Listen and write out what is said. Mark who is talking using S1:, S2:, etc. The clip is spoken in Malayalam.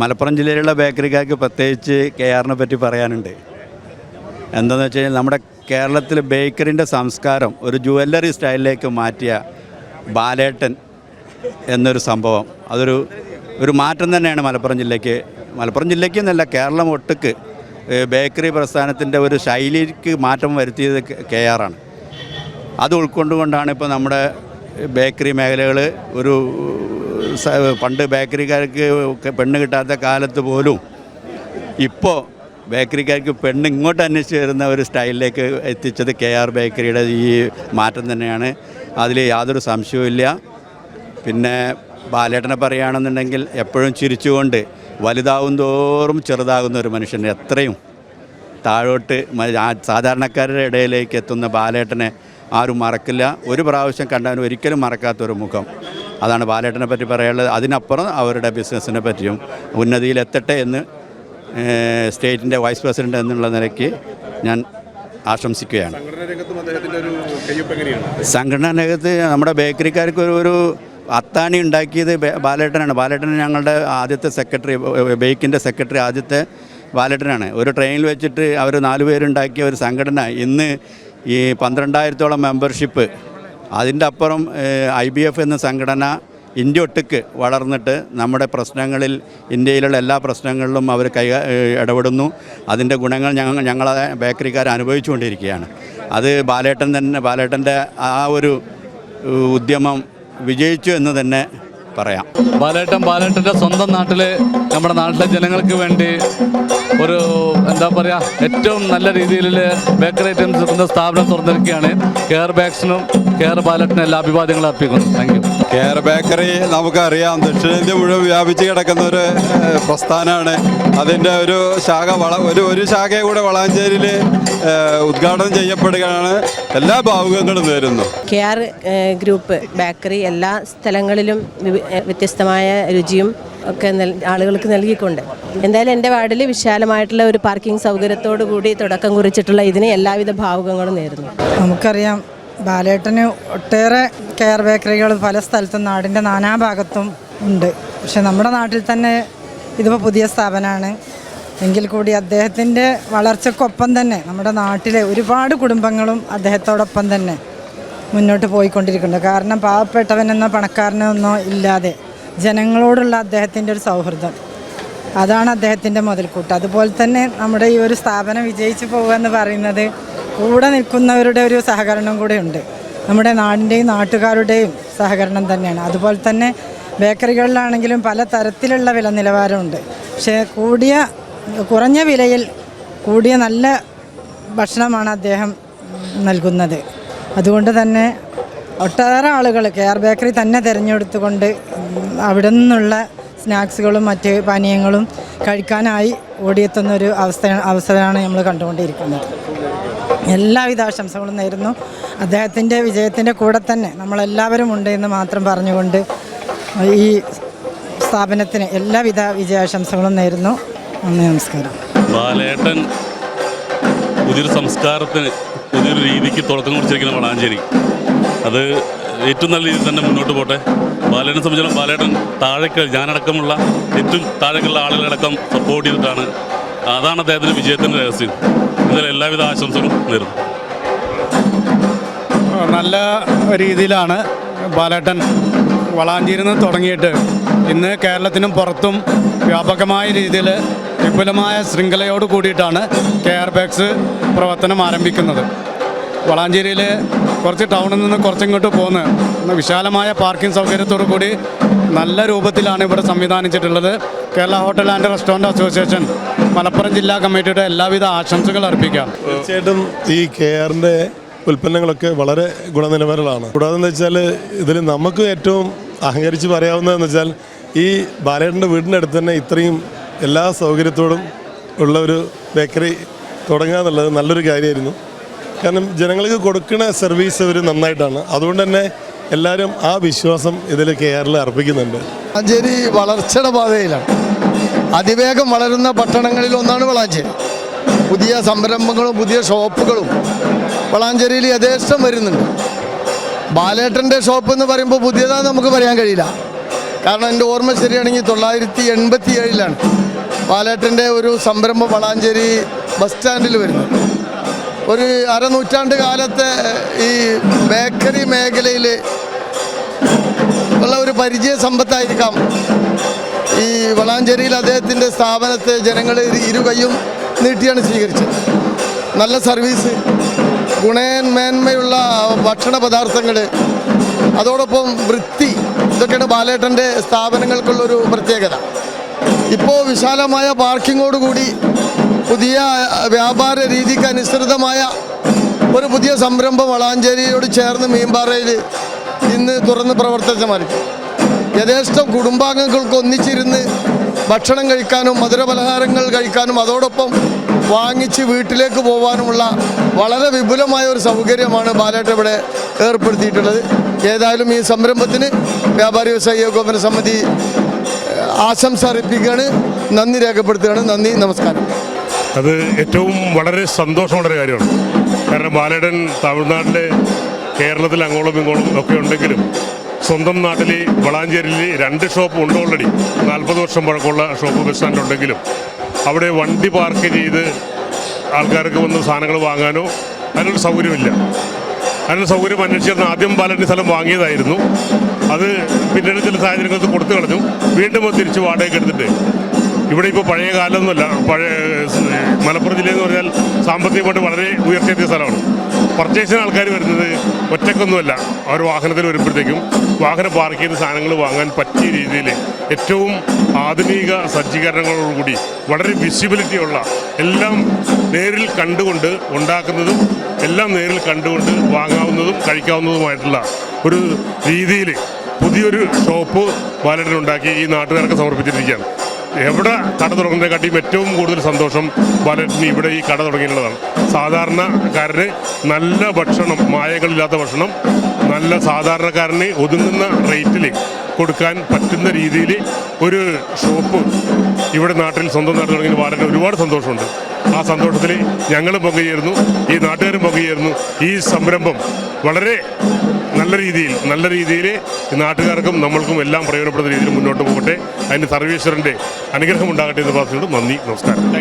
S1: മലപ്പുറം ജില്ലയിലുള്ള ബേക്കറിക്കാർക്ക് പ്രത്യേകിച്ച് കെ ആറിനെ പറ്റി പറയാനുണ്ട്. എന്താണെന്ന് വെച്ച് കഴിഞ്ഞാൽ നമ്മുടെ കേരളത്തിൽ ബേക്കറിന്റെ സംസ്കാരം ഒരു ജുവല്ലറി സ്റ്റൈലിലേക്ക് മാറ്റിയ ബാലേട്ടൻ എന്നൊരു സംഭവം. അതൊരു ഒരു മാറ്റം തന്നെയാണ് മലപ്പുറം ജില്ലയ്ക്ക്. മലപ്പുറം ജില്ലയ്ക്ക് എന്നല്ല കേരളം ഒട്ടുക്ക് ബേക്കറി പ്രസ്ഥാനത്തിന്റെ ഒരു ശൈലിക്ക് മാറ്റം വരുത്തിയത് കെ ആറാണ്. അത് ഉൾക്കൊണ്ടുകൊണ്ടാണ് ഇപ്പോൾ നമ്മുടെ ബേക്കറി മേഖലകൾ ഒരു പണ്ട് ബേക്കറിക്കാർക്ക് പെണ്ണ് കിട്ടാത്ത കാലത്ത് പോലും ഇപ്പോൾ ബേക്കറിക്കാർക്ക് പെണ്ണ് ഇങ്ങോട്ട് അന്വേഷിച്ച് വരുന്ന ഒരു സ്റ്റൈലിലേക്ക് എത്തിച്ചത് കെ ആർ ബേക്കറിയുടെ ഈ മാറ്റം തന്നെയാണ്. അതിൽ യാതൊരു സംശയവുമില്ല പിന്നെ ബാലേട്ടനെ പറയുകയാണെന്നുണ്ടെങ്കിൽ എപ്പോഴും ചിരിച്ചുകൊണ്ട് വലുതാവും തോറും ചെറുതാകുന്ന ഒരു മനുഷ്യൻ എത്രയും താഴോട്ട് സാധാരണക്കാരുടെ ഇടയിലേക്ക് എത്തുന്ന ബാലേട്ടനെ ആരും മറക്കില്ല. ഒരു പ്രാവശ്യം കണ്ടാൽ ഒരിക്കലും മറക്കാത്തൊരു മുഖം. അതാണ് ബാലേട്ടനെ പറ്റി പറയാനുള്ളത്. അതിനപ്പുറം അവരുടെ ബിസിനസ്സിനെ പറ്റിയും ഉന്നതിയിലെത്തട്ടെ എന്ന് സ്റ്റേറ്റിന്റെ വൈസ് പ്രസിഡന്റ് എന്നുള്ള നിലയ്ക്ക് ഞാൻ ആശംസിക്കുകയാണ്.
S2: സംഘടനാ രംഗത്ത്
S1: നമ്മുടെ ബേക്കറിക്കാർക്ക് ഒരു ഒരു അത്താണി ഉണ്ടാക്കിയത് ബാലേട്ടനാണ്. ബാലേട്ടൻ ഞങ്ങളുടെ ആദ്യത്തെ സെക്രട്ടറി ബേക്കിന്റെ സെക്രട്ടറി ആദ്യത്തെ ബാലേട്ടനാണ്. ഒരു ട്രെയിനിൽ വെച്ചിട്ട് അവർ നാലുപേരുണ്ടാക്കിയ ഒരു സംഘടന. ഇന്ന് ഈ പന്ത്രണ്ടായിരത്തോളം മെമ്പർഷിപ്പ് അതിന്റെ അപ്പുറം ഐ ബി എഫ് എന്ന സംഘടന ഇന്ത്യ ഒട്ടുക്ക് വളർന്നിട്ട് നമ്മുടെ പ്രശ്നങ്ങളിൽ ഇന്ത്യയിലുള്ള എല്ലാ പ്രശ്നങ്ങളിലും അവർ കൈ ഇടപെടുന്നു. അതിന്റെ ഗുണങ്ങൾ ഞങ്ങൾ ഞങ്ങളെ ബേക്കറിക്കാർ അനുഭവിച്ചുകൊണ്ടിരിക്കുകയാണ്. അത് ബാലേട്ടൻ തന്നെ ബാലേട്ടന്റെ ആ ഒരു ഉദ്യമം വിജയിച്ചു എന്ന് തന്നെ പറയാം.
S3: ബാലേട്ടൻ ബാലേട്ടന്റെ സ്വന്തം നാട്ടിൽ നമ്മുടെ നാട്ടിലെ ജനങ്ങൾക്ക് വേണ്ടി ഒരു എന്താ പറയുക ഏറ്റവും നല്ല രീതിയിൽ ബേക്കറി ഐറ്റംസ് സ്ഥാപനം തുറന്നിരിക്കുകയാണ്. കെയർ ബാഗ്സിനും കെയർ ബാലറ്റിനും എല്ലാ അഭിവാദ്യങ്ങളും അർപ്പിക്കുന്നു. താങ്ക് യു
S4: കെയർ ബേക്കറി നമുക്കറിയാം. ദക്ഷിണേന്ത്യ മുഴുവൻ വ്യാപിച്ച് കിടക്കുന്ന ഒരു പ്രസ്ഥാനമാണ്. അതിന്റെ ഒരു ശാഖ വള ഒരു ഒരു ശാഖയെ കൂടെ വളാഞ്ചേരിയിൽ ഉദ്ഘാടനം ചെയ്യപ്പെടുകയാണ്. എല്ലാ ഭാവുകങ്ങളും നേരുന്നു.
S5: കെ ആർ ഗ്രൂപ്പ് ബേക്കറി എല്ലാ സ്ഥലങ്ങളിലും വ്യത്യസ്തമായ രുചിയും ഒക്കെ ആളുകൾക്ക് നൽകിക്കൊണ്ട്. എന്തായാലും എന്റെ വാർഡിൽ വിശാലമായിട്ടുള്ള ഒരു പാർക്കിംഗ് സൗകര്യത്തോടു കൂടി തുടക്കം കുറിച്ചിട്ടുള്ള ഇതിന് എല്ലാവിധ ഭാവുകങ്ങളും നേരുന്നു.
S6: നമുക്കറിയാം ബാലേട്ടന് ഒട്ടേറെ കെയർ ബേക്കറികൾ പല സ്ഥലത്തും നാടിന്റെ നാനാഭാഗത്തും ഉണ്ട്. പക്ഷെ നമ്മുടെ നാട്ടിൽ തന്നെ ഇതിപ്പോൾ പുതിയ സ്ഥാപനമാണ്. എങ്കിൽ കൂടി അദ്ദേഹത്തിന്റെ വളർച്ചയ്ക്കൊപ്പം തന്നെ നമ്മുടെ നാട്ടിലെ ഒരുപാട് കുടുംബങ്ങളും അദ്ദേഹത്തോടൊപ്പം തന്നെ മുന്നോട്ട് പോയിക്കൊണ്ടിരിക്കുന്നുണ്ട്. കാരണം പാവപ്പെട്ടവനെന്നോ പണക്കാരനെന്നോ ഇല്ലാതെ ജനങ്ങളോടുള്ള അദ്ദേഹത്തിന്റെ ഒരു സൗഹൃദം. അതാണ് അദ്ദേഹത്തിന്റെ മുതൽക്കൂട്ട്. അതുപോലെ തന്നെ നമ്മുടെ ഈ ഒരു സ്ഥാപനം വിജയിച്ചു പോകുക എന്ന് പറയുന്നത് കൂടെ നിൽക്കുന്നവരുടെ ഒരു സഹകരണം കൂടെ ഉണ്ട് നമ്മുടെ നാടിന്റെയും നാട്ടുകാരുടെയും സഹകരണം തന്നെയാണ്. അതുപോലെ തന്നെ ബേക്കറികളിലാണെങ്കിലും പല തരത്തിലുള്ള വില നിലവാരമുണ്ട് പക്ഷേ കൂടിയ കുറഞ്ഞ വിലയിൽ കൂടിയ നല്ല ഭക്ഷണമാണ് അദ്ദേഹം നൽകുന്നത്. അതുകൊണ്ട് തന്നെ ഒട്ടേറെ ആളുകൾ കെയർ ബേക്കറി തന്നെ തിരഞ്ഞെടുത്തുകൊണ്ട് അവിടെ നിന്നുള്ള സ്നാക്സുകളും മറ്റ് പാനീയങ്ങളും കഴിക്കാനായി ഓടിയെത്തുന്ന ഒരു അവസ്ഥ അവസരമാണ് നമ്മൾ കണ്ടുകൊണ്ടിരിക്കുന്നത്. എല്ലാവിധ ആശംസകളും നേരുന്നു. അദ്ദേഹത്തിന്റെ വിജയത്തിന്റെ കൂടെ തന്നെ നമ്മളെല്ലാവരും ഉണ്ട് എന്ന് മാത്രം പറഞ്ഞുകൊണ്ട് ഈ സ്ഥാപനത്തിന് എല്ലാവിധ വിജയാശംസകളും നേരുന്നു. നമസ്കാരം.
S7: ബാലേട്ടൻ പുതിയൊരു സംസ്കാരത്തിന് പുതിയൊരു രീതിക്ക് തുടക്കം കുറിച്ചിരിക്കുന്ന വളാഞ്ചേരി. അത് ഏറ്റവും നല്ല രീതിയിൽ തന്നെ മുന്നോട്ട് പോട്ടെ. ബാലേട്ടനെ സംബന്ധിച്ചിടത്തോളം ബാലേട്ടൻ താഴേക്ക് ഞാനടക്കമുള്ള ഏറ്റവും താഴേക്കുള്ള ആളുകളടക്കം സപ്പോർട്ട് ചെയ്തിട്ടാണ്. അതാണ് അദ്ദേഹത്തിന്റെ വിജയത്തിന്റെ രഹസ്യം. ഇതിൽ എല്ലാവിധ ആശംസകളും നേരുന്നു.
S2: നല്ല രീതിയിലാണ് ബാലേട്ടൻ വളാഞ്ചേരിന്ന് തുടങ്ങിയിട്ട്. ഇന്ന് കേരളത്തിനും പുറത്തും വ്യാപകമായ രീതിയിൽ വിപുലമായ ശൃംഖലയോട് കൂടിയിട്ടാണ് കെ ആർ ബാഗ്സ് പ്രവർത്തനം ആരംഭിക്കുന്നത്. വളാഞ്ചേരിയിൽ കുറച്ച് ടൗണിൽ നിന്ന് കുറച്ചിങ്ങോട്ട് പോന്ന് വിശാലമായ പാർക്കിംഗ് സൗകര്യത്തോടു കൂടി നല്ല രൂപത്തിലാണ് ഇവിടെ സംവിധാനിച്ചിട്ടുള്ളത്. Kerala hotel and restaurant association Malappuram ജില്ലാ കമ്മിറ്റിയുടെ എല്ലാവിധ ആശംസകൾ അർപ്പിക്കാം.
S8: തീർച്ചയായിട്ടും ഈ കെയറിന്റെ ഉൽപ്പന്നങ്ങളൊക്കെ വളരെ ഗുണനിലവാരങ്ങളാണ്. കൂടാതെ എന്ന് വെച്ചാൽ ഇതിൽ നമുക്ക് ഏറ്റവും അഹങ്കരിച്ച് പറയാവുന്നതെന്ന് വെച്ചാൽ ഈ ബാലേട്ടന്റെ വീടിന്റെ അടുത്ത് തന്നെ ഇത്രയും എല്ലാ സൗകര്യത്തോടും ഉള്ള ഒരു ബേക്കറി തുടങ്ങുക എന്നുള്ളത് നല്ലൊരു കാര്യമായിരുന്നു. കാരണം ജനങ്ങൾക്ക് കൊടുക്കുന്ന സർവീസ് അവർ നന്നായിട്ടാണ്. അതുകൊണ്ട് തന്നെ എല്ലാവരും ആ വിശ്വാസം ഇതിൽ കേരളം അർപ്പിക്കുന്നുണ്ട്.
S9: വളാഞ്ചേരി വളർച്ചയുടെ പാതയിലാണ്. അതിവേഗം വളരുന്ന പട്ടണങ്ങളിൽ ഒന്നാണ് വളാഞ്ചേരി. പുതിയ സംരംഭങ്ങളും പുതിയ ഷോപ്പുകളും വളാഞ്ചേരിയിൽ യഥേഷ്ടം വരുന്നുണ്ട്. ബാലേട്ടന്റെ ഷോപ്പ് എന്ന് പറയുമ്പോൾ പുതിയതാണെന്ന് നമുക്ക് പറയാൻ കഴിയില്ല. കാരണം എന്റെ ഓർമ്മ ശരിയാണെങ്കിൽ തൊള്ളായിരത്തി എൺപത്തി ഏഴിലാണ് പാലേട്ടന്റെ ഒരു സംരംഭം വളാഞ്ചേരി ബസ് സ്റ്റാൻഡിൽ വരുന്നു ഒരു അരനൂറ്റാണ്ട് കാലത്തെ ഈ ബേക്കറി മേഖലയിൽ ഉള്ള ഒരു പരിചയ സമ്പത്തായിരിക്കാം ഈ വളാഞ്ചേരിയിൽ അദ്ദേഹത്തിന്റെ സ്ഥാപനത്തെ ജനങ്ങൾ ഇരു കൈയും നീട്ടിയാണ് സ്വീകരിച്ചത്. നല്ല സർവീസ് ഗുണമേന്മയുള്ള ഭക്ഷണ പദാർത്ഥങ്ങൾ അതോടൊപ്പം വൃത്തി ഇതൊക്കെയാണ് ബാലേട്ടന്റെ സ്ഥാപനങ്ങൾക്കുള്ളൊരു പ്രത്യേകത. ഇപ്പോൾ വിശാലമായ പാർക്കിങ്ങോടുകൂടി പുതിയ വ്യാപാര രീതിക്ക് അനുസൃതമായ ഒരു പുതിയ സംരംഭം വളാഞ്ചേരിയോട് ചേർന്ന് മീൻപാറയിൽ ഇന്ന് തുറന്ന് പ്രവർത്തിച്ചമായിരിക്കും. യഥേഷ്ടം കുടുംബാംഗങ്ങൾക്ക് ഒന്നിച്ചിരുന്ന് ഭക്ഷണം കഴിക്കാനും മധുരപലഹാരങ്ങൾ കഴിക്കാനും അതോടൊപ്പം വാങ്ങിച്ച് വീട്ടിലേക്ക് പോകാനുമുള്ള വളരെ വിപുലമായ ഒരു സൗകര്യമാണ് ബാലേട്ട ഇവിടെ ഏർപ്പെടുത്തിയിട്ടുള്ളത്. ഏതായാലും ഈ സംരംഭത്തിന് വ്യാപാരി വ്യവസായ ഏകോപന സമിതി ആശംസ അർപ്പിക്കുകയാണ് നന്ദി രേഖപ്പെടുത്തുകയാണ്. നന്ദി നമസ്കാരം.
S8: അത് ഏറ്റവും വളരെ സന്തോഷമുള്ളൊരു കാര്യമാണ്. കാരണം ബാലേടൻ തമിഴ്നാട്ടിലെ കേരളത്തിൽ അങ്ങോളം ഇങ്ങോളം ഒക്കെ ഉണ്ടെങ്കിലും സ്വന്തം നാട്ടിൽ വളാഞ്ചേരിയിൽ രണ്ട് ഷോപ്പ് ഉണ്ട് ഓൾറെഡി നാൽപ്പത് വർഷം പഴക്കമുള്ള ഷോപ്പ് ബസ് സ്റ്റാൻഡ് ഉണ്ടെങ്കിലും അവിടെ വണ്ടി പാർക്ക് ചെയ്ത് ആൾക്കാർക്ക് വന്ന് സാധനങ്ങൾ വാങ്ങാനോ അതിനൊരു സൗകര്യമില്ല. അതിനുള്ള സൗകര്യം അന്വേഷിച്ചിരുന്ന ആദ്യം ബാലന്റെ സ്ഥലം വാങ്ങിയതായിരുന്നു. അത് പിന്നീട് ചില സാഹചര്യങ്ങൾക്ക് കൊടുത്തു കളഞ്ഞു. വീണ്ടും അത് തിരിച്ച് വാടകയ്ക്ക് എടുത്തിട്ട്. ഇവിടെ ഇപ്പോൾ പഴയ കാലമൊന്നുമല്ല. പഴയ മലപ്പുറം ജില്ലയെന്ന് പറഞ്ഞാൽ സാമ്പത്തികമായിട്ട് വളരെ ഉയർച്ചയെത്തിയ സ്ഥലമാണ്. പർച്ചേസിന് ആൾക്കാർ വരുന്നത് ഒറ്റക്കൊന്നുമല്ല. അവർ വാഹനത്തിൽ വരുമ്പോഴത്തേക്കും വാഹനം പാർക്ക് ചെയ്ത് സാധനങ്ങൾ വാങ്ങാൻ പറ്റിയ രീതിയിൽ ഏറ്റവും ആധുനിക സജ്ജീകരണങ്ങളോടുകൂടി വളരെ വിസിബിലിറ്റിയുള്ള എല്ലാം നേരിൽ കണ്ടുകൊണ്ട് ഉണ്ടാക്കുന്നതും എല്ലാം നേരിൽ കണ്ടുകൊണ്ട് വാങ്ങാവുന്നതും കഴിക്കാവുന്നതുമായിട്ടുള്ള ഒരു രീതിയിൽ പുതിയൊരു ഷോപ്പ് ബാലറ്റിനുണ്ടാക്കി ഈ നാട്ടുകാർക്ക് സമർപ്പിച്ചിരിക്കുകയാണ്. എവിടെ കട തുടങ്ങുന്നതിനെക്കാട്ടിയും ഏറ്റവും കൂടുതൽ സന്തോഷം ബാലറ്റിന് ഇവിടെ ഈ കട തുടങ്ങിയിട്ടുള്ളതാണ്. സാധാരണക്കാരന് നല്ല ഭക്ഷണം മായകളില്ലാത്ത ഭക്ഷണം നല്ല സാധാരണക്കാരന് ഒതുങ്ങുന്ന റേറ്റിൽ കൊടുക്കാൻ പറ്റുന്ന രീതിയിൽ ഒരു ഷോപ്പ് ഇവിടെ നാട്ടിൽ സ്വന്തം തുടങ്ങിയ ബാലറ്റിന് ഒരുപാട് സന്തോഷമുണ്ട്. ആ സന്തോഷത്തിൽ ഞങ്ങളും പങ്കുചേരുന്നു ഈ നാട്ടുകാരും പങ്കുചേരുന്നു ഈ സംരംഭം വളരെ നല്ല രീതിയിൽ നല്ല രീതിയിൽ നാട്ടുകാർക്കും നമ്മൾക്കും എല്ലാം പ്രയോജനപ്പെടുന്ന രീതിയിൽ മുന്നോട്ട് പോകട്ടെ. അതിന് സർവീശ്വരന്റെ അനുഗ്രഹം ഉണ്ടാകട്ടെ എന്ന് പറഞ്ഞുകൊണ്ട് നന്ദി നമസ്കാരം.